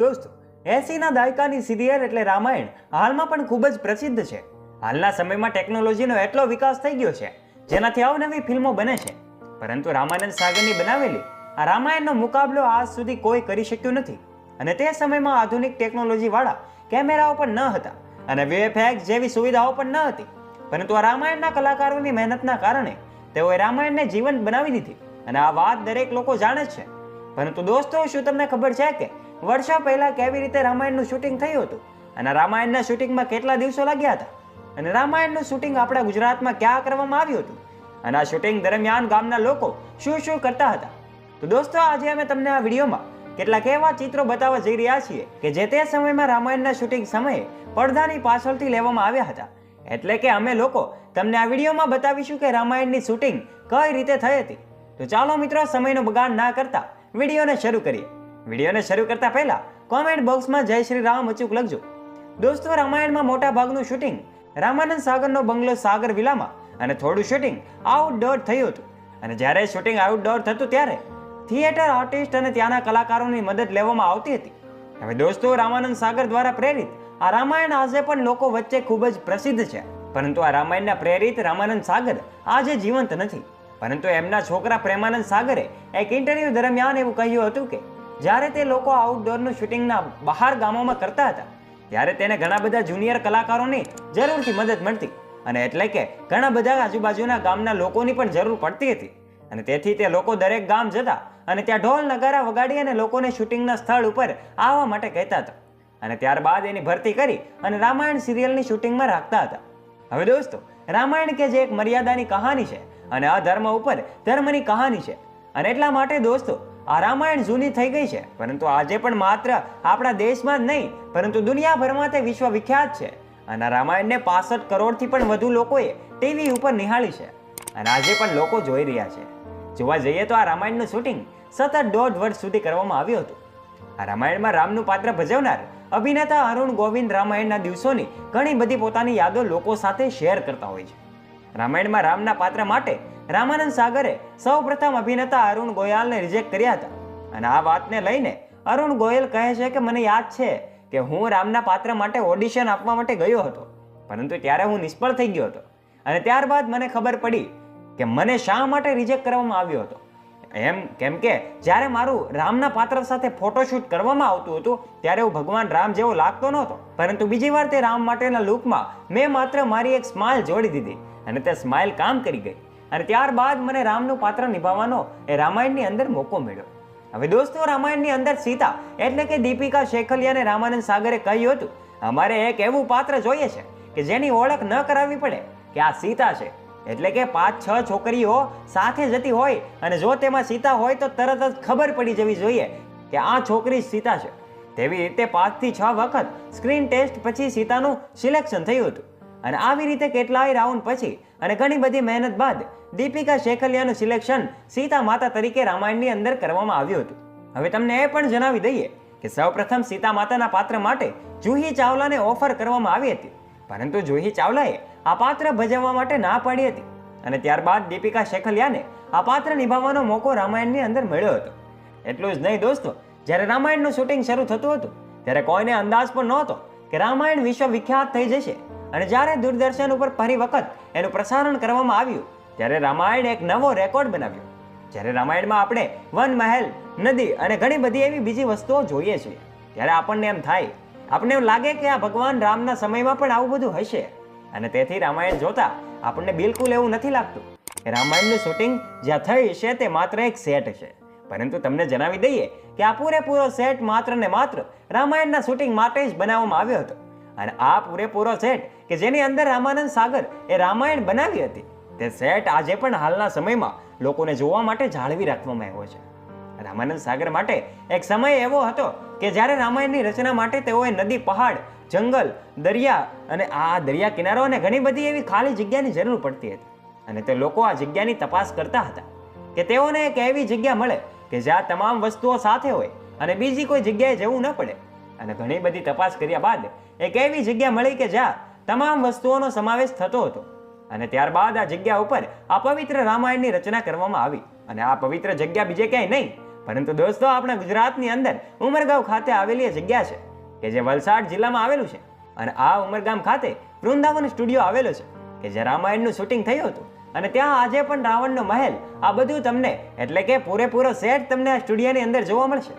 દોસ્તો, એસીના દાયકાની સિરિયલ એટલે રામાયણ હાલમાં પણ ખૂબ જ પ્રસિદ્ધ છે. હાલના સમયમાં ટેકનોલોજીનો એટલો વિકાસ થઈ ગયો છે, જેનાથી અવનવી ફિલ્મો બને છે. પરંતુ રામાનંદ સાગરની બનાવેલી આ રામાયણનો મુકાબલો આજ સુધી કોઈ કરી શક્યું નથી. અને તે સમયમાં આધુનિક ટેકનોલોજીવાળા કેમેરાઓ પણ ન હતા અને વીએફએક્સ જેવી સુવિધાઓ પણ ન હતી. પરંતુ આ રામાયણના કલાકારોની મહેનતના કારણે તેઓએ રામાયણને જીવંત બનાવી દીધી. અને આ વાત દરેક લોકો જાણે છે. પરંતુ દોસ્તો, શું તમને ખબર છે કે વર્ષો પહેલા કેવી રીતે રામાયણનું શૂટિંગ થયું હતું? અને રામાયણના શૂટિંગમાં કેટલા દિવસો લાગ્યા હતા? અને રામાયણનું શૂટિંગ આપણા ગુજરાતમાં ક્યાં કરવામાં આવ્યું હતું? અને આ શૂટિંગ દરમિયાન ગામના લોકો શું શું કરતા હતા? તો દોસ્તો, આજે અમે તમને આ વિડીયોમાં કેટલાક એવા ચિત્રો બતાવવા જઈ રહ્યા છીએ કે જે તે સમયમાં રામાયણના શૂટિંગ સમયે પડદાની પાછળથી લેવામાં આવ્યા હતા. એટલે કે અમે લોકો તમને આ વિડીયોમાં બતાવીશું કે રામાયણની શૂટિંગ કઈ રીતે થઈ હતી. તો ચાલો મિત્રો, સમયનો બગાડ ના કરતા વિડીયોને શરૂ કરીએ. વિડીયોને શરૂ કરતા પહેલા કોમેન્ટ બોક્સમાં જય શ્રી રામ અચૂક લખજો. દોસ્તો, રામાયણમાં મોટા ભાગનું શૂટિંગ રામાનંદ સાગરનો બંગલો સાગર વિલામાં અને થોડું શૂટિંગ આઉટડોર થયું હતું. અને જ્યારે શૂટિંગ આઉટડોર થતું ત્યારે થિયેટર આર્ટિસ્ટ અને ત્યાંના કલાકારોની મદદ લેવામાં આવતી હતી. હવે દોસ્તો, રામાનંદ સાગર દ્વારા પ્રેરિત આ રામાયણ આજે પણ લોકો વચ્ચે ખૂબ જ પ્રસિદ્ધ છે. પરંતુ આ રામાયણના પ્રેરિત રામાનંદ સાગર આજે જીવંત નથી. પરંતુ એમના છોકરા પ્રેમાનંદ સાગરે એક ઇન્ટરવ્યૂ દરમિયાન એવું કહ્યું હતું કે જ્યારે તે લોકો આઉટડોરનું શૂટિંગના બહાર ગામોમાં કરતા હતા, ત્યારે તેને ઘણા બધા જુનિયર કલાકારોની જરૂરથી મદદ મળતી અને એટલે કે ઘણા બધા આજુબાજુના ગામના લોકોની પણ જરૂર પડતી હતી. અને તેથી તે લોકો દરેક ગામ જતા અને ત્યાં ઢોલ, નગારા વગાડી અને લોકોને શૂટિંગના સ્થળ ઉપર આવવા માટે કહેતા હતા. અને ત્યારબાદ એની ભરતી કરી અને રામાયણ સિરિયલની શૂટિંગમાં રાખતા હતા. હવે દોસ્તો, રામાયણ કે જે એક મર્યાદાની કહાની છે અને અધર્મ ઉપર ધર્મની કહાની છે. અને એટલા માટે દોસ્તો આ રામાયણ જૂની થઈ ગઈ છે, પરંતુ આજે પણ માત્ર આપણા દેશમાં જ નહીં, પરંતુ દુનિયાભરમાં તે વિશ્વ વિખ્યાત છે. અને રામાયણને પાસઠ કરોડથી પણ વધુ લોકોએ ટીવી ઉપર નિહાળી છે. અને આજે પણ લોકો જોઈ રહ્યા છે. જોવા જઈએ તો આ રામાયણનું શૂટિંગ સતત દોઢ વર્ષ સુધી કરવામાં આવ્યું હતું. આ રામાયણમાં રામનું પાત્ર ભજવનાર અભિનેતા અરુણ ગોવિંદ રામાયણના દિવસોની ઘણી બધી પોતાની યાદો લોકો સાથે શેર કરતા હોય છે. રામાયણમાં રામના પાત્ર માટે રામાનંદ સાગરે સૌપ્રથમ અભિનેતા અરુણ ગોયલને રિજેક્ટ કર્યા હતા. અને આ વાતને લઈને અરુણ ગોયલ કહે છે કે મને યાદ છે કે હું રામના પાત્ર માટે ઓડિશન આપવા માટે ગયો હતો. પરંતુ ત્યારે હું નિષ્ફળ થઈ ગયો હતો. અને ત્યારબાદ મને ખબર પડી કે મને શા માટે રિજેક્ટ કરવામાં આવ્યો હતો. એમ કેમ કે જ્યારે મારું રામના પાત્ર સાથે ફોટોશૂટ કરવામાં આવતું હતું, ત્યારે હું ભગવાન રામ જેવો લાગતો નહોતો. પરંતુ બીજી વાર તે રામ માટેના લુકમાં મેં માત્ર મારી એક સ્માઇલ જોડી દીધી અને તે સ્માઇલ કામ કરી ગઈ. અને ત્યારબાદ મને રામનું પાત્ર નિભાવવાનો એ રામાયણની અંદર મોકો મળ્યો. હવે દોસ્તો, રામાયણની અંદર સીતા એટલે કે દીપિકા શેખલિયા અને રામાનંદ સાગરે કહ્યું હતું, અમારે એક એવું પાત્ર જોઈએ છે કે જેની ઓળખ ન કરાવવી પડે કે આ સીતા છે. એટલે કે પાંચ, છ છોકરીઓ સાથે જતી હોય અને જો તેમાં સીતા હોય તો તરત જ ખબર પડી જવી જોઈએ કે આ છોકરી સીતા છે. તેવી રીતે પાંચથી છ વખત સ્ક્રીન ટેસ્ટ પછી સીતાનું સિલેક્શન થયું હતું. અને આવી રીતે કેટલાય રાઉન્ડ પછી અને ઘણી બધી મહેનત બાદ દીપિકા શેખલિયાનું સિલેક્શન સીતા માતા તરીકે રામાયણની અંદર કરવામાં આવ્યું હતું. હવે તમને એ પણ જણાવી દઈએ કે સૌપ્રથમ સીતા માતાના પાત્ર માટે જુહી ચાવલાને ઓફર કરવામાં આવી હતી. પરંતુ જુહી ચાવલાએ આ પાત્ર ભજવવા માટે ના પાડી હતી અને ત્યારબાદ દીપિકા શેખલિયાને આ પાત્ર નિભાવવાનો મોકો રામાયણની અંદર મળ્યો હતો. એટલું જ નહીં દોસ્તો, જ્યારે રામાયણનું શૂટિંગ શરૂ થતું હતું, ત્યારે કોઈને અંદાજ પણ નહોતો કે રામાયણ વિશ્વ વિખ્યાત થઈ જશે. અને જ્યારે દૂરદર્શન ઉપર ફરી વખત એનું પ્રસારણ કરવામાં આવ્યું, ત્યારે રામાયણ એક નવો રેકોર્ડ બનાવ્યો. જ્યારે રામાયણમાં આપણે વન મહેલ, નદી અને ઘણી બધી એવી બીજી વસ્તુઓ જોઈએ છીએ, ત્યારે આપણને એમ થાય, આપણને એવું લાગે કે આ ભગવાન રામના સમયમાં પણ આવું બધું હશે. અને તેથી રામાયણ જોતા આપણને બિલકુલ એવું નથી લાગતું કે રામાયણનું શૂટિંગ જ્યાં થઈ છે તે માત્ર એક સેટ છે. પરંતુ તમને જણાવી દઈએ કે આ પૂરેપૂરો સેટ માત્ર ને માત્ર રામાયણના શૂટિંગ માટે જ બનાવવામાં આવ્યો હતો. અને આ પૂરેપૂરો સેટ કે જેની અંદર રામાનંદ સાગર એ રામાયણ બનાવી હતી. તે સેટ આજે પણ હાલના સમયમાં લોકોને જોવા માટે જાળવી રાખવામાં આવ્યો છે. રામાનંદ સાગર માટે એક સમય એવો હતો કે જ્યારે રામાયણની રચના માટે તેઓએ નદી, પહાડ, જંગલ, દરિયા અને આ દરિયા કિનારો અને ઘણી બધી એવી ખાલી જગ્યાની જરૂર પડતી હતી. અને તે લોકો આ જગ્યાની તપાસ કરતા હતા કે તેઓને એક એવી જગ્યા મળે કે જ્યાં તમામ વસ્તુઓ સાથે હોય અને બીજી કોઈ જગ્યાએ જવું ન પડે. અને ઘણી બધી તપાસ કર્યા બાદ એક એવી જગ્યા મળી કે જ્યાં તમામ વસ્તુઓનો સમાવેશ થતો હતો અને ત્યારબાદ આ જગ્યા ઉપર આ પવિત્ર રામાયણની રચના કરવામાં આવી અને આ પવિત્ર જગ્યા બીજે ક્યાંય નહીં, પરંતુ દોસ્તો આપણા ગુજરાતની અંદર ઉમરગાંવ ખાતે આવેલી એ જગ્યા છે કે જે વલસાડ જિલ્લામાં આવેલું છે અને આ ઉમરગામ ખાતે વૃંદાવન સ્ટુડિયો આવેલો છે કે જે રામાયણનું શૂટિંગ થયું હતું અને ત્યાં આજે પણ રાવણનો મહેલ આ બધું તમને એટલે કે પૂરેપૂરો સેટ તમને આ સ્ટુડિયોની અંદર જોવા મળશે.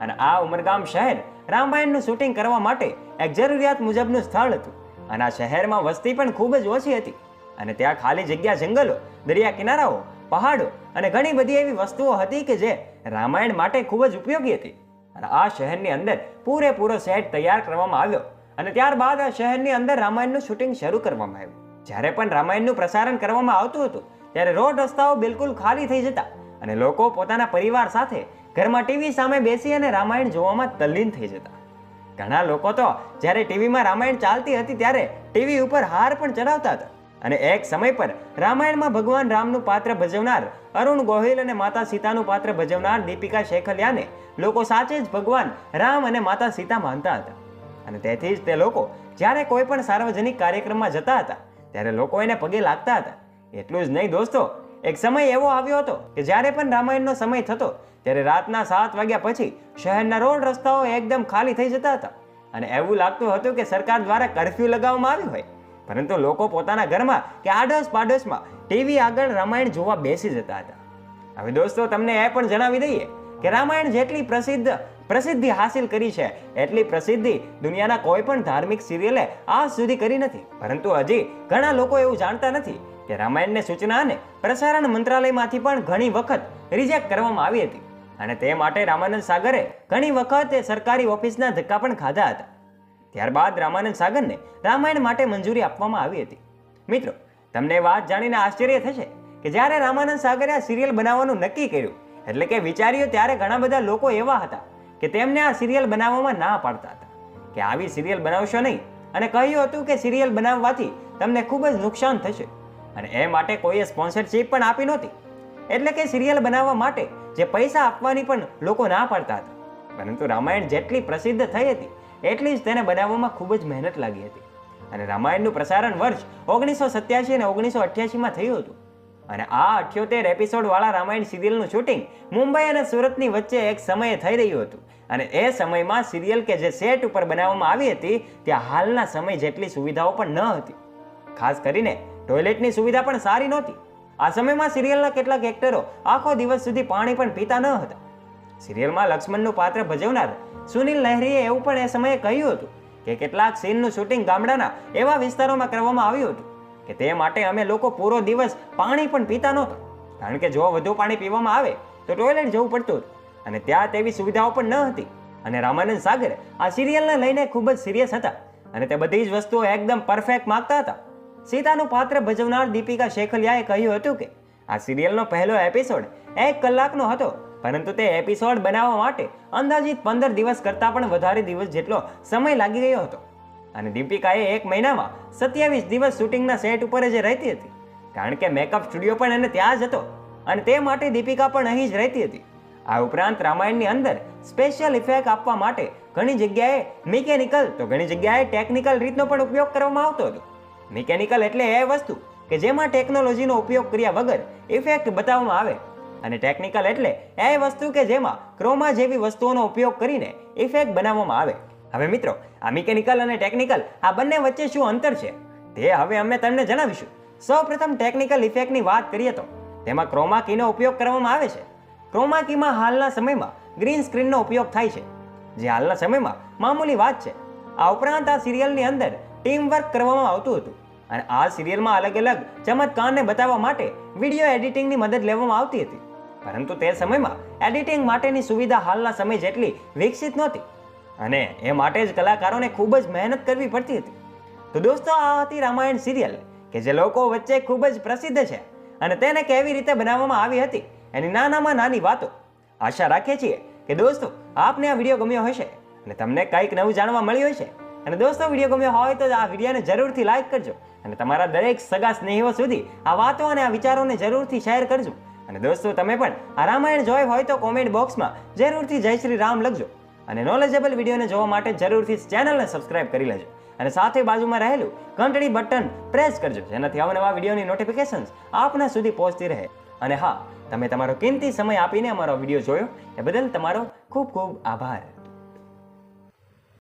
અને આ ઉમરગામ શહેર રામાયણનું શૂટિંગ કરવા માટે એક જરૂરિયાત મુજબનું સ્થળ હતું. અને આ શહેરમાં વસ્તી પણ ખૂબ જ ઓછી હતી અને ત્યાં ખાલી જગ્યા જંગલો, દરિયા કિનારાઓ, પહાડો અને ઘણી બધી એવી વસ્તુઓ હતી કે જે રામાયણ માટે ખૂબ જ ઉપયોગી હતી. અને આ શહેરની અંદર પૂરેપૂરો સેટ તૈયાર કરવામાં આવ્યો અને ત્યારબાદ આ શહેરની અંદર રામાયણનું શૂટિંગ શરૂ કરવામાં આવ્યું. જ્યારે પણ રામાયણનું પ્રસારણ કરવામાં આવતું હતું, ત્યારે રોડ રસ્તાઓ બિલકુલ ખાલી થઈ જતા અને લોકો પોતાના પરિવાર સાથે ઘરમાં ટીવી સામે બેસી અને રામાયણ જોવામાં તલ્લીન થઈ જતા. ઘણા લોકો તો જ્યારે ટીવીમાં રામાયણ ચાલતી હતી ત્યારે ટીવી ઉપર હાર પણ ચડાવતા હતા. અને એક સમય પર રામાયણમાં ભગવાન રામનું પાત્ર ભજવનાર અરુણ ગોહિલ અને માતા સીતાનું પાત્ર ભજવનાર દીપિકા શેખલિયાને લોકો સાચે જ ભગવાન રામ અને માતા સીતા માનતા હતા. અને તેથી જ તે લોકો જ્યારે કોઈ પણ સાર્વજનિક કાર્યક્રમમાં જતા હતા, ત્યારે લોકો એને પગે લાગતા હતા. એટલું જ નહીં દોસ્તો, એક સમય એવો આવ્યો હતો કે જ્યારે પણ રામાયણનો સમય થતો ત્યારે રાતના સાત વાગ્યા પછી શહેરના રોડ રસ્તાઓ એકદમ ખાલી થઈ જતા હતા. અને એવું લાગતું હતું કે સરકાર દ્વારા કરફ્યુ લગાવવામાં આવ્યું હોય. પરંતુ લોકો પોતાના ઘરમાં કે આડોશ પાડોશમાં ટીવી આગળ રામાયણ જોવા બેસી જતા હતા. હવે દોસ્તો, તમને એ પણ જણાવી દઈએ કે રામાયણ જેટલી પ્રસિદ્ધ પ્રસિદ્ધિ હાસિલ કરી છે, એટલી પ્રસિદ્ધિ દુનિયાના કોઈ પણ ધાર્મિક સિરિયલે આજ સુધી કરી નથી. પરંતુ હજી ઘણા લોકો એવું જાણતા નથી કે રામાયણની સૂચના અને પ્રસારણ મંત્રાલયમાંથી પણ ઘણી વખત રિજેક્ટ કરવામાં આવી હતી. અને તે માટે રામાનંદ સાગરે ઘણી વખત સરકારી ઓફિસના ધક્કા પણ ખાધા હતા. ત્યારબાદ રામાનંદ સાગરને રામાયણ માટે મંજૂરી આપવામાં આવી હતી. મિત્રો, તમને વાત જાણીને આશ્ચર્ય થશે કે જ્યારે રામાનંદ સાગરે આ સિરિયલ બનાવવાનું નક્કી કર્યું, એટલે કે વિચાર્યું ત્યારે ઘણા બધા લોકો એવા હતા કે તેમને આ સિરિયલ બનાવવામાં ના પાડતા હતા. કે આવી સિરિયલ બનાવશો નહીં અને કહ્યું હતું કે સિરિયલ બનાવવાથી તમને ખૂબ જ નુકસાન થશે. અને એ માટે કોઈએ સ્પોન્સરશિપ પણ આપી નહોતી. એટલે કે સિરિયલ બનાવવા માટે જે પૈસા આપવાની પણ લોકો ના પાડતા હતા. પરંતુ રામાયણ જેટલી પ્રસિદ્ધ થઈ હતી, એટલી જ તેને બનાવવામાં ખૂબ જ મહેનત લાગી હતી. અને રામાયણનું પ્રસારણ વર્ષ ઓગણીસો સત્યાસી અને ઓગણીસો અઠ્યાસીમાં થયું હતું. અને આ અઠ્યોતેર એપિસોડવાળા રામાયણ સિરિયલનું શૂટિંગ મુંબઈ અને સુરતની વચ્ચે એક સમયે થઈ રહ્યું હતું. અને એ સમયમાં સિરિયલ કે જે સેટ ઉપર બનાવવામાં આવી હતી, ત્યાં હાલના સમય જેટલી સુવિધાઓ પણ ન હતી. ખાસ કરીને ટોયલેટની સુવિધા પણ સારી નહોતી. આ સમયમાં સિરિયલના કેટલાક એક્ટરો આખો દિવસ સુધી પાણી પણ પીતા ન હતા. સિરિયલમાં લક્ષ્મણનું પાત્ર ભજવનાર સુનિલ લહેરીએ એવું પણ એ સમયે કહ્યું હતું કે કેટલાક સીનનું શૂટિંગ ગામડાના એવા વિસ્તારોમાં કરવામાં આવ્યું હતું કે તે માટે અમે લોકો પૂરો દિવસ પાણી પણ પીતા નહોતા. કારણ કે જો વધુ પાણી પીવામાં આવે, તો ટોયલેટ જવું પડતું હતું અને ત્યાં તેવી સુવિધાઓ પણ ન હતી. અને રામાનંદ સાગર આ સિરિયલને લઈને ખૂબ જ સિરિયસ હતા અને તે બધી જ વસ્તુઓ એકદમ પરફેક્ટ માગતા હતા. સીતાનું પાત્ર ભજવનાર દીપિકા શેખલિયાએ કહ્યું હતું કે, આ સિરિયલનો પહેલો એપિસોડ એક કલાકનો હતો, પરંતુ તે એપિસોડ બનાવવા માટે અંદાજિત પંદર દિવસ કરતાં પણ વધારે દિવસ જેટલો સમય લાગી ગયો હતો. અને દીપિકાએ એક મહિનામાં સત્યાવીસ દિવસ શૂટિંગના સેટ ઉપર જ રહેતી હતી. કારણ કે મેકઅપ સ્ટુડિયો પણ એને ત્યાં જ હતો, અને તે માટે દીપિકા પણ અહીં જ રહેતી હતી. આ ઉપરાંત રામાયણની અંદર સ્પેશિયલ ઇફેક્ટ આપવા માટે ઘણી જગ્યાએ મિકેનિકલ, તો ઘણી જગ્યાએ ટેકનિકલ રીતનો પણ ઉપયોગ કરવામાં આવતો હતો. મિકેનિકલ એટલે એ વસ્તુ કે જેમાં ટેકનોલોજીનો ઉપયોગ કર્યા વગર ઇફેક્ટ બતાવવામાં આવે. અને ટેકનિકલ એટલે એ વસ્તુ કે જેમાં ક્રોમા જેવી વસ્તુઓનો ઉપયોગ કરીને ઇફેક્ટ બનાવવામાં આવે. હવે મિત્રો, આ મિકેનિકલ અને ટેકનિકલ આ બંને વચ્ચે શું અંતર છે? તે હવે અમે તમને જણાવીશું. સૌપ્રથમ ટેકનિકલ ઇફેક્ટની વાત કરીએ તો, તેમાં ક્રોમા કીનો ઉપયોગ કરવામાં આવે છે. ક્રોમા કીમાં હાલના સમયમાં ગ્રીન સ્ક્રીનનો ઉપયોગ થાય છે. જે હાલના સમયમાં મામૂલી વાત છે. આ ઉપરાંત આ સિરિયલની અંદર ટીમ વર્ક કરવામાં આવતું હતું અને આ સિરિયલમાં અલગ અલગ ચમત્કારને બતાવવા માટે વીડિયો એડિટિંગની મદદ લેવામાં આવતી હતી. પરંતુ તે સમયમાં એડિટિંગ માટેની સુવિધા હાલના સમય જેટલી વિકસિત નહોતી અને એ માટે જ કલાકારોને ખૂબ જ મહેનત કરવી પડતી હતી. તો દોસ્તો, આ હતી રામાયણ સિરિયલ કે જે લોકો વચ્ચે ખૂબ જ પ્રસિદ્ધ છે અને તેને કેવી રીતે બનાવવામાં આવી હતી એની નાનામાં નાની વાતો. આશા રાખીએ છીએ કે દોસ્તો, આપને આ વીડિયો ગમ્યો હશે અને તમને કંઈક નવું જાણવા મળ્યું હશે. અને દોસ્તો, વીડિયો ગમ્યો હોય તો આ વિડીયોને જરૂરથી લાઇક કરજો અને તમારા દરેક સગા સ્નેહીઓ સુધી આ વાતો અને આ વિચારોને જરૂરથી શેર કરજો. અને દોસ્તો, તમે પણ આ રામાયણ જોઈ હોય તો કોમેન્ટ બોક્સમાં જરૂરથી જય શ્રી રામ લખજો અને નોલેજેબલ વિડીયોને જોવા માટે જરૂરથી ચેનલને સબસ્ક્રાઇબ કરી લેજો. અને સાથે બાજુમાં રહેલું ઘંટડી બટન પ્રેસ કરજો, જેનાથી અવનવા વિડીયોની નોટિફિકેશન્સ આપના સુધી પહોંચતી રહે. અને હા, તમે તમારો કિંમતી સમય આપીને અમારો વીડિયો જોયો, એ બદલ તમારો ખૂબ ખૂબ આભાર.